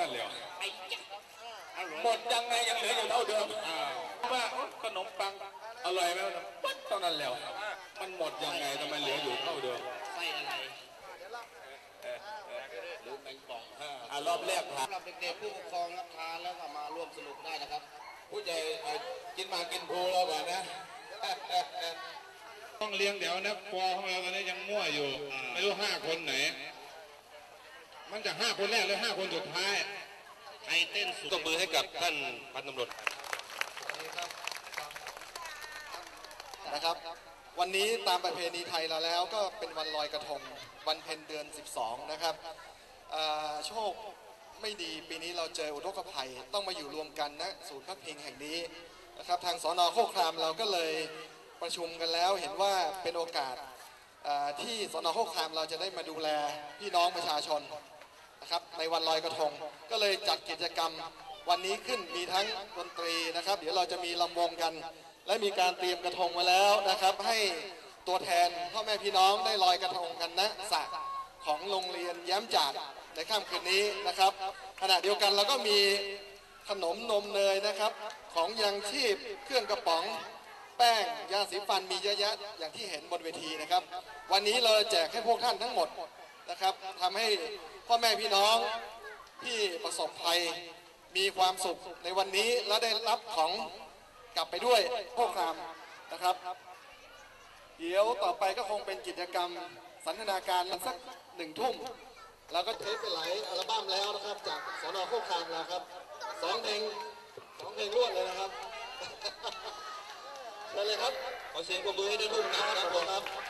นั่นแหละไอ้จ๊ะหมดยังไงยังเหลืออยู่เท่าเดิมอ้าวว่าขนมปังอร่อยไหมวะปั๊บเท่านั้นแล้ว มันหมดยังไงทำไมเหลืออยู่เท่าเดิมไส้อะไรหรือแมงป่องอ่ารอบแรกผ่านสำหรับเด็กๆผู้ปกครองรับทานแล้วก็มาร่วมสนุกได้นะครับ ผู้ใหญ่กินมากินภูเราก่อนนะต้องเลี้ยงเดี๋ยวนะปอของเราตอนนี้ยังมั่วอยู่ ไม่รู้ห้าคนไหน มันจะห้าคนแรกหรือห้าคนสุดท้าย ต้นสุดตบมือให้กับท่านพันตำรวจนะครับ วันนี้ตามประเพณีไทยเราแล้วก็เป็นวันลอยกระทงวันเพ็ญเดือน 12 นะครับโชคไม่ดีปีนี้เราเจออุทกภัยต้องมาอยู่รวมกันณศูนย์พักพิงแห่งนี้นะครับ ทางสอนอโคกครามเราก็เลยประชุมกันแล้วเห็นว่าเป็นโอกาสที่สอนอโคกครามเราจะได้มาดูแลพี่น้องประชาชน นะครับในวันลอยกระทง ก็เลยจัดกิจกรรมวันนี้ขึ้นมีทั้งดนตรีนะครับ เดี๋ยวเราจะมีลำวงกัน และมีการเตรียมกระทงมาแล้วนะครับ ให้ตัวแทนพ่อแม่พี่น้องได้ลอยกระทงกันณสระของโรงเรียนแย้มจัดในค่ำคืนนี้นะครับ ขณะเดียวกันเราก็มีขนมนมเนยนะครับ ของยังชีพเครื่องกระป๋องแป้งยาสีฟันมีเยอะแยะอย่างที่เห็นบนเวทีนะครับ วันนี้เราแจกให้พวกท่านทั้งหมด นะครับทำให้พ่อแม่พี่น้องที่ประสบภัยมีความสุขในวันนี้และได้รับของกลับไปด้วยพวกครามนะครับ เดี๋ยวต่อไปก็คงเป็นกิจกรรมสันทนาการสักหนึ่งทุ่มแล้วก็เทปไปหลายอัลบั้มแล้วนะครับ จากสนโคกคามแล้วครับสองเพลงสองเพลงรวดเลยนะครับเชิญเลยครับขอเสียงปรบมือให้ด้วยทุกท่านครับผมครับครับ